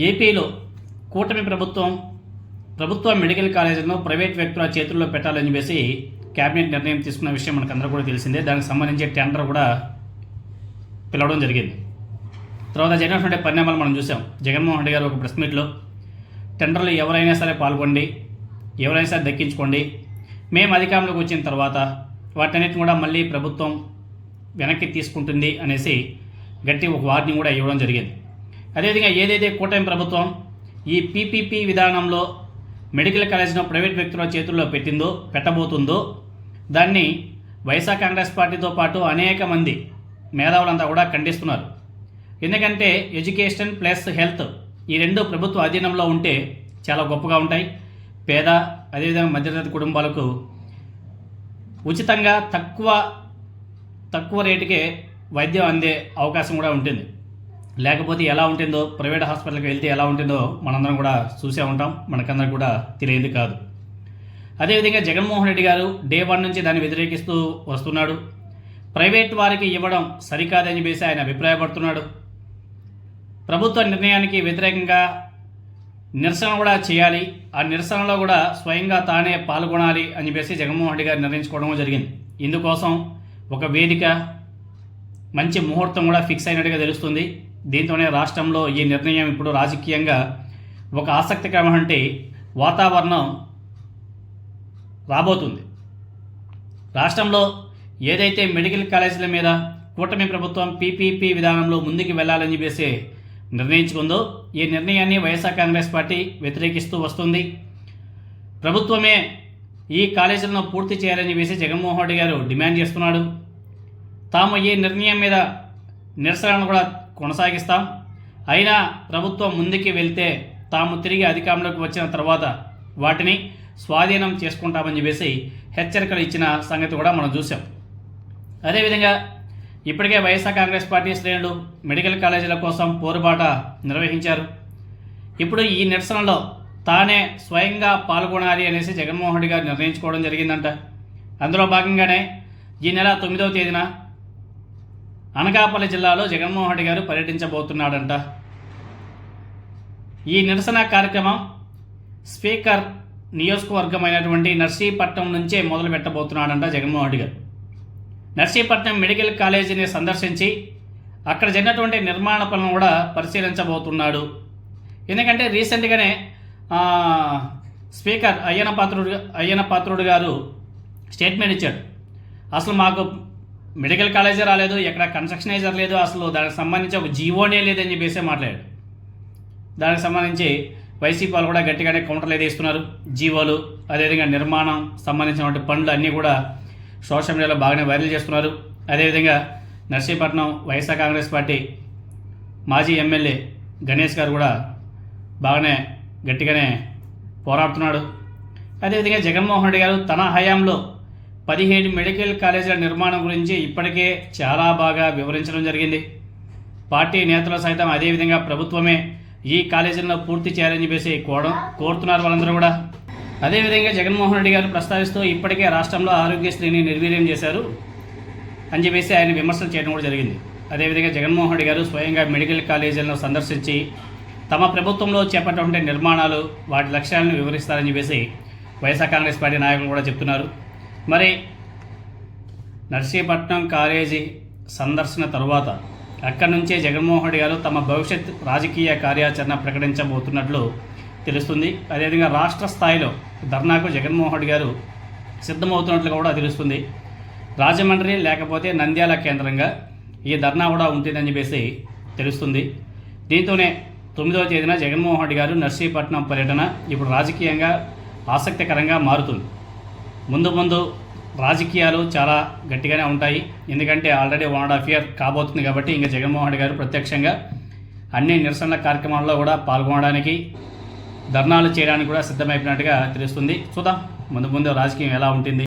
ఏపీలో కూటమి ప్రభుత్వం ప్రభుత్వ మెడికల్ కాలేజీలను ప్రైవేట్ వ్యక్తుల చేతుల్లో పెట్టాలని చెప్పేసి కేబినెట్ నిర్ణయం తీసుకున్న విషయం మనకు అందరూ కూడా తెలిసిందే. దానికి సంబంధించి టెండర్ కూడా పిలవడం జరిగింది. తర్వాత జరిగినటువంటి పరిణామాలు మనం చూసాం. జగన్మోహన్ రెడ్డి గారు ఒక ప్రెస్ మీట్లో టెండర్లు ఎవరైనా సరే పాల్గొండి ఎవరైనా సరే దక్కించుకోండి. మేము అధికారంలోకి వచ్చిన తర్వాత వాటన్నిటిని కూడా మళ్ళీ ప్రభుత్వం వెనక్కి తీసుకుంటుంది అనేసి గట్టి ఒక వార్నింగ్ కూడా ఇవ్వడం జరిగింది. అదేవిధంగా ఏదైతే కూటమి ప్రభుత్వం ఈ పీపీపీ విధానంలో మెడికల్ కాలేజ్ను ప్రైవేట్ వ్యక్తుల చేతుల్లో పెట్టిందో పెట్టబోతుందో దాన్ని వైఎస్ఆర్ కాంగ్రెస్ పార్టీతో పాటు అనేక మంది మేధావులంతా కూడా ఖండిస్తున్నారు. ఎందుకంటే ఎడ్యుకేషన్ ప్లస్ హెల్త్ ఈ రెండు ప్రభుత్వ అధీనంలో ఉంటే చాలా గొప్పగా ఉంటాయి. పేద అదేవిధంగా మధ్యతరగతి కుటుంబాలకు ఉచితంగా తక్కువ తక్కువ రేటుకే వైద్యం అందే అవకాశం కూడా ఉంటుంది. లేకపోతే ఎలా ఉంటుందో ప్రైవేట్ హాస్పిటల్కి వెళ్తే ఎలా ఉంటుందో మనందరం కూడా చూసే ఉంటాం. మనకందరం కూడా తెలియదు కాదు. అదేవిధంగా జగన్మోహన్ రెడ్డి గారు డే వన్ నుంచి దాన్ని వ్యతిరేకిస్తూ వస్తున్నాడు. ప్రైవేట్ వారికి ఇవ్వడం సరికాదని చెప్పేసి ఆయన అభిప్రాయపడుతున్నాడు. ప్రభుత్వ నిర్ణయానికి వ్యతిరేకంగా నిరసన కూడా చేయాలి. ఆ నిరసనలో కూడా స్వయంగా తానే పాల్గొనాలి అని చెప్పేసి జగన్మోహన్ రెడ్డి గారు నిర్ణయించుకోవడం జరిగింది. ఇందుకోసం ఒక వేదిక మంచి ముహూర్తం కూడా ఫిక్స్ అయినట్టుగా తెలుస్తుంది. దీంతోనే రాష్ట్రంలో ఈ నిర్ణయం ఇప్పుడు రాజకీయంగా ఒక ఆసక్తికరమంటే వాతావరణం రాబోతుంది. రాష్ట్రంలో ఏదైతే మెడికల్ కాలేజీల మీద కూటమి ప్రభుత్వం పీపీపీ విధానంలో ముందుకు వెళ్ళాలని చెప్పేసి నిర్ణయించుకుందో ఈ నిర్ణయాన్ని వైఎస్ఆర్ కాంగ్రెస్ పార్టీ వ్యతిరేకిస్తూ వస్తుంది. ప్రభుత్వమే ఈ కాలేజీలను పూర్తి చేయాలని చెప్పేసి జగన్మోహన్ రెడ్డి గారు డిమాండ్ చేస్తున్నాడు. తాము ఈ నిర్ణయం మీద నిరసనను కూడా కొనసాగిస్తాం. అయినా ప్రభుత్వం ముందుకు వెళ్తే తాము తిరిగి అధికారంలోకి వచ్చిన తర్వాత వాటిని స్వాధీనం చేసుకుంటామని చెప్పేసి హెచ్చరికలు ఇచ్చిన సంగతి కూడా మనం చూసాం అదేవిధంగా ఇప్పటికే వైఎస్ఆర్ కాంగ్రెస్ పార్టీ శ్రేణులు మెడికల్ కాలేజీల కోసం పోరుబాట నిర్వహించారు. ఇప్పుడు ఈ నిరసనలో తానే స్వయంగా పాల్గొనాలి అనేసి జగన్మోహన్ రెడ్డి గారు నిర్ణయించుకోవడం జరిగిందంట. అందులో భాగంగానే ఈ నెల తొమ్మిదవ తేదీన అనకాపల్లి జిల్లాలో జగన్మోహన్ రెడ్డి గారు పర్యటించబోతున్నాడంట. ఈ నిరసన కార్యక్రమం స్పీకర్ నియోజకవర్గమైనటువంటి నర్సీపట్నం నుంచే మొదలు పెట్టబోతున్నాడంట జగన్మోహన్ రెడ్డి గారు. నర్సీపట్నం మెడికల్ కాలేజీని సందర్శించి అక్కడ జరిగినటువంటి నిర్మాణ పనులను కూడా పరిశీలించబోతున్నాడు. ఎందుకంటే రీసెంట్గానే స్పీకర్ అయ్యన పాత్రుడు అయ్యన పాత్రుడు గారు స్టేట్మెంట్ ఇచ్చాడు. అసలు మాకు మెడికల్ కాలేజీ రాలేదు ఎక్కడ కన్స్ట్రక్షనైజర్ లేదు అసలు దానికి సంబంధించి ఒక జీవోనే లేదని చెప్పేసి మాట్లాడాడు. దానికి సంబంధించి వైసీపీ వాళ్ళు కూడా గట్టిగానే కౌంటర్లు అయితే ఇస్తున్నారు జీవోలు అదేవిధంగా నిర్మాణం సంబంధించినటువంటి పనులు అన్నీ కూడా సోషల్ మీడియాలో బాగానే వైరల్ చేస్తున్నారు. అదేవిధంగా నర్సీపట్నం వైఎస్ఆర్ కాంగ్రెస్ పార్టీ మాజీ ఎమ్మెల్యే గణేష్ గారు కూడా బాగానే గట్టిగానే పోరాడుతున్నాడు. అదేవిధంగా జగన్మోహన్ రెడ్డి గారు తన హయాంలో పదిహేడు మెడికల్ కాలేజీల నిర్మాణం గురించి ఇప్పటికే చాలా బాగా వివరించడం జరిగింది. పార్టీ నేతలు సైతం అదేవిధంగా ప్రభుత్వమే ఈ కాలేజీలను పూర్తి చేయాలని చెప్పేసి కోవడం కోరుతున్నారు వాళ్ళందరూ కూడా. అదేవిధంగా జగన్మోహన్ రెడ్డి గారు ప్రస్తావిస్తూ ఇప్పటికే రాష్ట్రంలో ఆరోగ్యశ్రీని నిర్వీర్యం చేశారు అని చెప్పేసి ఆయన విమర్శలు చేయడం కూడా జరిగింది. అదేవిధంగా జగన్మోహన్ రెడ్డి గారు స్వయంగా మెడికల్ కాలేజీలను సందర్శించి తమ ప్రభుత్వంలో చేపట్టే నిర్మాణాలు వాటి లక్ష్యాలను వివరిస్తారని చెప్పేసి వైఎస్ఆర్ కాంగ్రెస్ పార్టీ నాయకులు కూడా చెప్తున్నారు. మరి నర్సీపట్నం కాలేజీ సందర్శన తరువాత అక్కడి నుంచే జగన్మోహన్ రెడ్డి గారు తమ భవిష్యత్ రాజకీయ కార్యాచరణ ప్రకటించబోతున్నట్లు తెలుస్తుంది. అదేవిధంగా రాష్ట్ర స్థాయిలో ధర్నాకు జగన్మోహన్ రెడ్డి గారు సిద్ధమవుతున్నట్లు కూడా తెలుస్తుంది. రాజమండ్రి లేకపోతే నంద్యాల కేంద్రంగా ఈ ధర్నా కూడా ఉంటుందని చెప్పేసి తెలుస్తుంది. దీంతోనే తొమ్మిదవ తేదీన జగన్మోహన్ రెడ్డి గారు నర్సీపట్నం పర్యటన ఇప్పుడు రాజకీయంగా ఆసక్తికరంగా మారుతుంది. ముందు ముందు రాజకీయాలు చాలా గట్టిగానే ఉంటాయి. ఎందుకంటే already one and half year కాబోతుంది కాబట్టి ఇంకా జగన్మోహన్ రెడ్డి గారు ప్రత్యక్షంగా అన్ని నిరసనల కార్యక్రమాల్లో కూడా పాల్గొనడానికి ధర్నాలు చేయడానికి కూడా సిద్ధమైపోయినట్టుగా తెలుస్తుంది. చూద్దాం. ముందు ముందు రాజకీయం ఎలా ఉంటుంది?